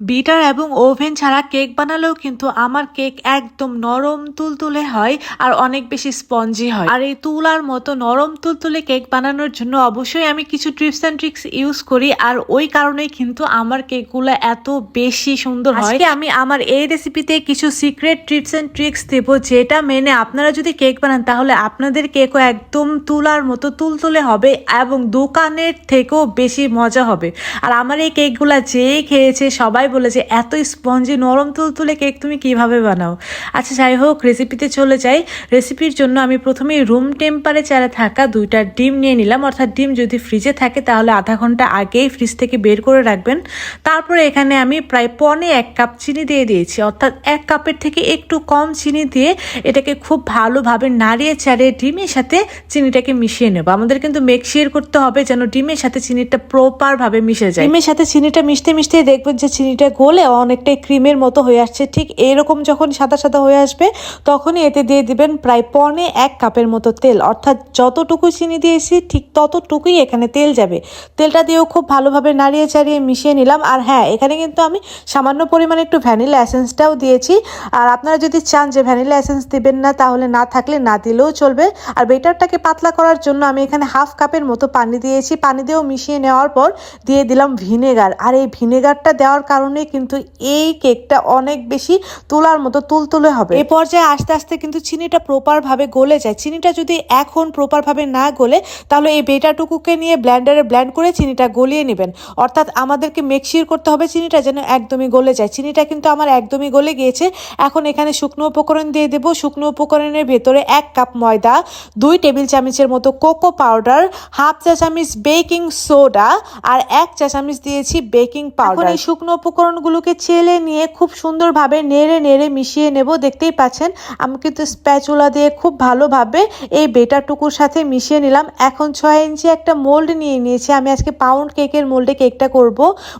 Bitter এবং oven ছাড়া cake বানালেও কিন্তু আমার কেক একদম নরম তুলতুলে হয় আর অনেক বেশি স্পঞ্জি হয়। আর এই তুলার মতো নরম তুলতুলে কেক বানানোর জন্য অবশ্যই আমি কিছু ট্রিপস অ্যান্ড ট্রিক্স ইউজ করি আর ওই কারণেই কিন্তু আমার কেকগুলো এত বেশি সুন্দর হয়। আমি আমার এই রেসিপিতে কিছু সিক্রেট ট্রিপস অ্যান্ড ট্রিক্স দেবো যেটা মেনে আপনারা যদি কেক বানান তাহলে আপনাদের কেকও একদম তুলার মতো তুলতুলে হবে এবং দোকানের থেকেও বেশি মজা হবে। আর আমার এই কেকগুলা যেই খেয়েছে সবাই বলেছে এত স্পঞ্জি নরম তুলতুলে কেক তুমি কীভাবে বানাও? আচ্ছা যাই হোক রেসিপিতে চলে যাই। রেসিপির জন্য আমি প্রথমেই রুম টেম্পারেচারে থাকা দুইটা ডিম নিয়ে নিলাম। অর্থাৎ ডিম যদি ফ্রিজে থাকে, তাহলে আধা ঘণ্টা আগেই ফ্রিজ থেকে বের করে রাখবেন। তারপরে এখানে আমি প্রায় পনে এক কাপ চিনি দিয়ে দিয়েছি। অর্থাৎ এক কাপের থেকে একটু কম চিনি দিয়ে এটাকে খুব ভালোভাবে নাড়িয়ে চাড়িয়ে ডিমের সাথে চিনিটাকে মিশিয়ে নেব। আমাদের কিন্তু মেকশিয়ার করতে হবে যেন ডিমের সাথে চিনিটা প্রপারভাবে মিশে যায়। ডিমের সাথে চিনিটা মিশতে মিশতে দেখবেন যে চিনিটা গলে অনেকটাই ক্রিমের মতো হয়ে আসছে। ঠিক এরকম যখন সাদা সাদা হয়ে আসবে, তখনই এতে দিয়ে দিবেন প্রায় পনে এক কাপের মতো তেল। অর্থাৎ যতটুকু চিনি দিয়েছি, ঠিক ততটুকুই এখানে তেল যাবে। তেলটা দিয়েও খুব ভালোভাবে নাড়িয়ে চাড়িয়ে মিশিয়ে নিলাম। আর হ্যাঁ এখানে কিন্তু আমি সামান্য পরিমাণে একটু ভ্যানিলা এসেন্সটাও দিয়েছি। আর আপনারা যদি চান যে ভ্যানিলা এসেন্স দিবেন না, তাহলে না থাকলে না দিলেও চলবে। আর বেটারটাকে পাতলা করার জন্য আমি এখানে হাফ কাপের মতো পানি দিয়েছি। পানি দিয়েও মিশিয়ে নেওয়ার পর দিয়ে দিলাম ভিনেগার। আর এই ভিনেগারটা দেওয়ার কারণে কিন্তু এই কেকটা অনেক বেশি তোলার মতো তুলতুলে হবে। এই পর্যায়ে আস্তে আস্তে কিন্তু চিনিটা প্রপারভাবে গলে যায়। চিনিটা যদি এখন প্রপারভাবে না গলে তাহলে এই বেটাটুকুকে নিয়ে ব্ল্যান্ডারে ব্ল্যান্ড করে চিনিটা গলিয়ে নেবেন। অর্থাৎ আমাদেরকে মেকশিওর করতে হবে চিনিটা যেন একদমই গলে যায়। চিনিটা কিন্তু আমার একদমই গলে গিয়েছে। এখন এখানে শুকনো উপকরণ দিয়ে দেবো। শুকনো উপকরণের ভেতরে এক কাপ ময়দা দুই টেবিল চামচের মতো কোকো পাউডার হাফ চা চামচ বেকিং সোডা আর এক চা চামচ দিয়েছি বেকিং পাউডার এই শুকনো উপকরণগুলোকে চেলে নিয়ে খুব সুন্দরভাবে নেড়ে নেড়ে মিশিয়ে নেব। দেখতেই পাচ্ছেন, আমি কিন্তু স্প্যাচুলা দিয়ে খুব ভালোভাবে এই বেটারটুকুর সাথে মিশিয়ে নিলাম। এখন ছয় ইঞ্চি একটা মোল্ড নিয়ে নিয়েছি। আমি আজকে পাউন্ড কেকের মোল্ডে কেকটা করব।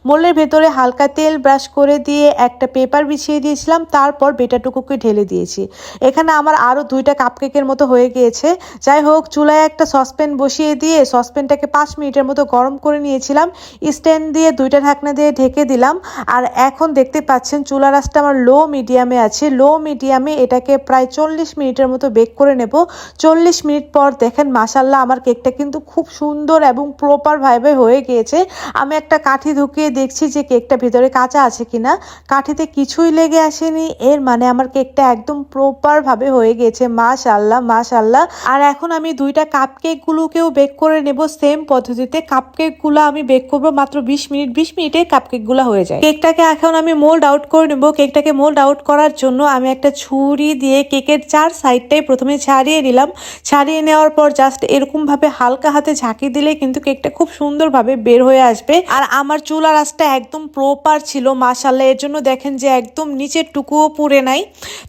মোল্ডের ভেতরে হালকা তেল ব্রাশ করে দিয়ে একটা পেপার বিছিয়ে দিয়েছিলাম। তারপর বেটাটুকুকে ঢেলে দিয়েছি। এখানে আমার আরও দুইটা কাপ কেকের মতো হয়ে গিয়েছে। যাই হোক, চুলায় একটা সসপ্যান বসিয়ে দিয়ে সসপ্যানটাকে পাঁচ মিনিটের মতো গরম করে নিয়েছিলাম। স্ট্যান্ড দিয়ে দুইটা ঢাকনা দিয়ে ঢেকে দিলাম। আর এখন দেখতে পাচ্ছেন চুলা রাসটা আমার লো মিডিয়ামে আছে। লো মিডিয়ামে এটাকে প্রায় চল্লিশ মিনিটের মতো বেক করে নেব। চল্লিশ মিনিট পর দেখেন মাসাল্লাহ আমার কেকটা কিন্তু খুব সুন্দর এবং প্রপারভাবে হয়ে গিয়েছে। আমি একটা কাঠি ঢুকিয়ে দেখছি যে কেকটা ভিতরে কাঁচা আছে কিনা। কাঠিতে কিছুই লেগে আসেনি। এর মানে আমার কেকটা একদম প্রপারভাবে হয়ে গিয়েছে। মাশাল্লাহ মাশাল্লাহ আর এখন আমি দুইটা কাপ কেকগুলোকেও বেক করে নেব। সেম পদ্ধতিতে কাপ কেকগুলো আমি বেক করব মাত্র বিশ মিনিট। বিশ মিনিটে কাপ কেকগুলো হয়ে যায়। কেকটাকে এখন আমি মোল্ড আউট করে নেব। কেকটাকে মোল্ড আউট করার জন্য আমি একটা ছুরি দিয়ে কেকের চার সাইডটাই প্রথমে ছাড়িয়ে নিলাম। ছাড়িয়ে নেওয়ার পর জাস্ট এরকমভাবে হালকা হাতে ঝাঁকি দিলে কিন্তু কেকটা খুব সুন্দরভাবে বের হয়ে আসবে। আর আমার চুলা রাসটা একদম প্রপার ছিল মাশাল্লাহ এর জন্য দেখেন যে একদম নিচের টুকুও পুড়ে নাই।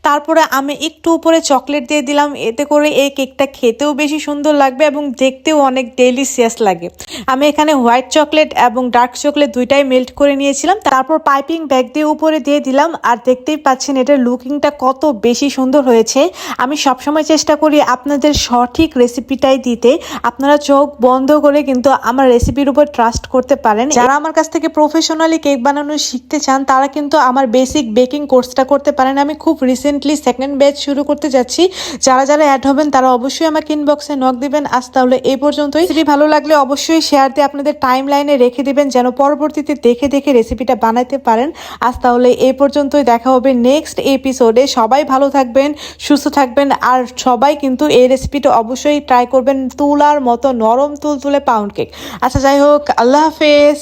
তারপরে আমি একটু উপরে চকলেট দিয়ে দিলাম। এতে করে এই কেকটা খেতেও বেশি সুন্দর লাগবে এবং দেখতেও অনেক ডেলিসিয়াস লাগে। আমি এখানে হোয়াইট চকলেট এবং ডার্ক চকলেট দুইটাই মেল্ট করে নিয়েছিলাম। তারপর পাইপিং ব্যাগ দিয়ে উপরে দিয়ে দিলাম, আর দেখতেই পাচ্ছেন এটার লুকিংটা কত বেশি সুন্দর হয়েছে। আমি সবসময় চেষ্টা করি আপনাদের সঠিক রেসিপিটাই দিতে। আপনারা চোখ বন্ধ করে কিন্তু আমার রেসিপির উপর ট্রাস্ট করতে পারেন। যারা আমার কাছ থেকে প্রফেশনালি কেক বানানো শিখতে চান, তারা কিন্তু আমার বেসিক বেকিং কোর্সটা করতে পারেন। আমি খুব রিসেন্টলি সেকেন্ড ব্যাচ শুরু করতে যাচ্ছি। যারা যারা অ্যাড হবেন, তারা অবশ্যই আমাকে ইনবক্সে নক দিবেন। আজ তাহলে এই পর্যন্তই। যদি ভালো লাগলে অবশ্যই শেয়ার দিয়ে আপনাদের টাইম লাইনে রেখে দিবেন, যেন পরবর্তীতে দেখে দেখে রেসিপিটা বানাতে পারেন। আজ তাহলে এ পর্যন্তই দেখা হবে নেক্সট এপিসোডে সবাই ভালো থাকবেন, সুস্থ থাকবেন, আর সবাই কিন্তু এই রেসিপিটা অবশ্যই ট্রাই করবেন তুলার মতো নরম তুল তুলে পাউন্ড কেক আচ্ছা যাই হোক, আল্লাহ হাফেজ।